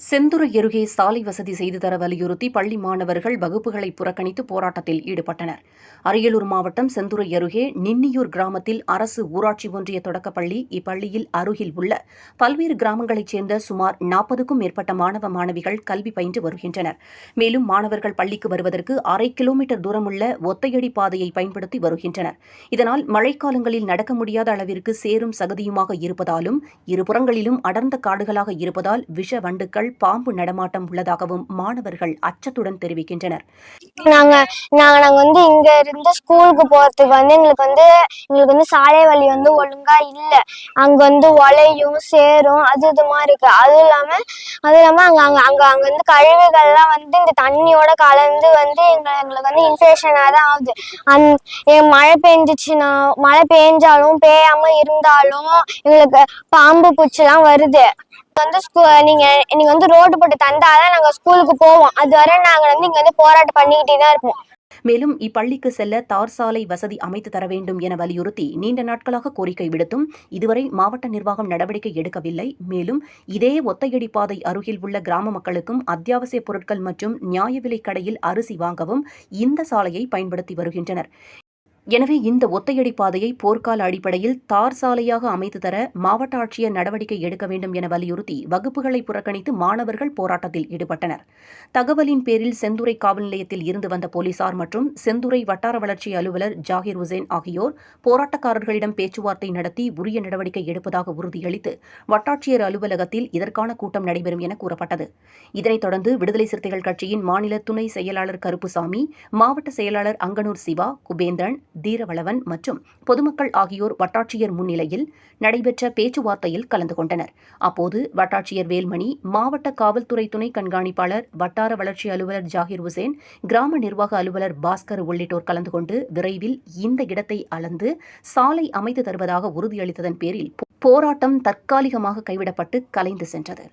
செந்துறை அருகே சாலை வசதி செய்து தர வலியுறுத்தி பள்ளி மாணவர்கள் வகுப்புகளை புறக்கணித்து போராட்டத்தில் ஈடுபட்டனர். அரியலூர் மாவட்டம் செந்துறை அருகே நின்னியூர் கிராமத்தில் அரசு ஊராட்சி ஒன்றிய தொடக்கப்பள்ளி இப்பள்ளியில் அருகில் உள்ள பல்வேறு கிராமங்களைச் சேர்ந்த சுமார் நாற்பதுக்கும் மேற்பட்ட மாணவ மாணவிகள் கல்வி பயின்று வருகின்றனர். மேலும் மாணவர்கள் பள்ளிக்கு வருவதற்கு அரை கிலோமீட்டர் தூரமுள்ள ஒத்தையடி பாதையை பயன்படுத்தி வருகின்றனர். இதனால் மழைக்காலங்களில் நடக்க முடியாத அளவிற்கு சேரும் சகதியுமாக இருப்பதாலும் இருபுறங்களிலும் அடர்ந்த காடுகளாக இருப்பதால் விஷ வண்டுக்கள் பாம்பு நடமாட்டம் உள்ளதாகவும் மாணவர்கள் அச்சத்துடன் தெரிவிக்கின்றனர். நாங்க நாங்க நாங்க வந்து இங்க இருந்து ஸ்கூலுக்கு போறதுக்கு வந்து எங்களுக்கு வந்து எங்களுக்கு வந்து சாலை வழி வந்து ஒழுங்கா இல்ல. அங்க வந்து ஒலையும் சேரும் அது இதுமா இருக்கு. அதுவும் இல்லாம அதுவும் இல்லாம அங்க அங்க அங்க அங்க வந்து கழிவுகள்லாம் வந்து இந்த தண்ணியோட கலந்து வந்து எங்களை எங்களுக்கு வந்து இன்ஃபெக்ஷனா தான் ஆகுது. அந் எ- மழை பெஞ்சிச்சுன்னா மழை பெஞ்சாலும் பெய்யாம இருந்தாலும் எங்களுக்கு பாம்பு பூச்சிலாம் வருது. வந்து ஸ்கூ- நீங்க நீங்க வந்து ரோடு போட்டு தந்தாதான் நாங்க ஸ்கூலுக்கு போவோம். அது வரை நாங்க வந்து இங்க வந்து போராட்டம் பண்ணிக்கிட்டே தான் இருப்போம். மேலும் இப்பள்ளிக்கு செல்ல தார் சாலை வசதி அமைத்து தர வேண்டும் என வலியுறுத்தி நீண்ட நாட்களாக கோரிக்கை விடுத்தும் இதுவரை மாவட்ட நிர்வாகம் நடவடிக்கை எடுக்கவில்லை. மேலும் இதே ஒத்தையடி பாதை அருகில் உள்ள கிராம மக்களுக்கும் அத்தியாவசிய பொருட்கள் மற்றும் நியாய விலைக் கடையில் அரிசி வாங்கவும் இந்த சாலையை பயன்படுத்தி வருகின்றனர். எனவே இந்த ஒத்தையடி பாதையை போர்க்கால அடிப்படையில் தார் சாலையாக அமைத்து தர மாவட்ட ஆட்சியர் நடவடிக்கை எடுக்க வேண்டும் என வலியுறுத்தி வகுப்புகளை புறக்கணித்து மாணவர்கள் போராட்டத்தில் ஈடுபட்டனர். தகவலின் பேரில் செந்துறை காவல் நிலையத்தில் இருந்து வந்த போலீசார் மற்றும் செந்துறை வட்டார வளர்ச்சி அலுவலர் ஜாகிர் உசேன் ஆகியோர் போராட்டக்காரர்களிடம் பேச்சுவார்த்தை நடத்தி உரிய நடவடிக்கை எடுப்பதாக உறுதியளித்து வட்டாட்சியர் அலுவலகத்தில் இதற்கான கூட்டம் நடைபெறும் என கூறப்பட்டது. இதனைத் தொடர்ந்து விடுதலை சிறுத்தைகள் கட்சியின் மாநில துணை செயலாளர் கருப்புசாமி மாவட்ட செயலாளர் அங்கனூர் சிவா குபேந்திரன் தீரவளவன் மற்றும் பொதுமக்கள் ஆகியோர் வட்டாட்சியர் முன்னிலையில் நடைபெற்ற பேச்சுவார்த்தையில் கலந்து கொண்டனர். அப்போது வட்டாட்சியர் வேல்மணி மாவட்ட காவல்துறை துணை கண்காணிப்பாளர் வட்டார வளர்ச்சி அலுவலர் ஜாகிர் உசேன் கிராம நிர்வாக அலுவலர் பாஸ்கர் உள்ளிட்டோர் கலந்து கொண்டு விரைவில் இந்த இடத்தை அளந்து சாலை அமைத்து தருவதாக உறுதியளித்ததன் பேரில் போராட்டம் தற்காலிகமாக கைவிடப்பட்டு கலைந்து சென்றது.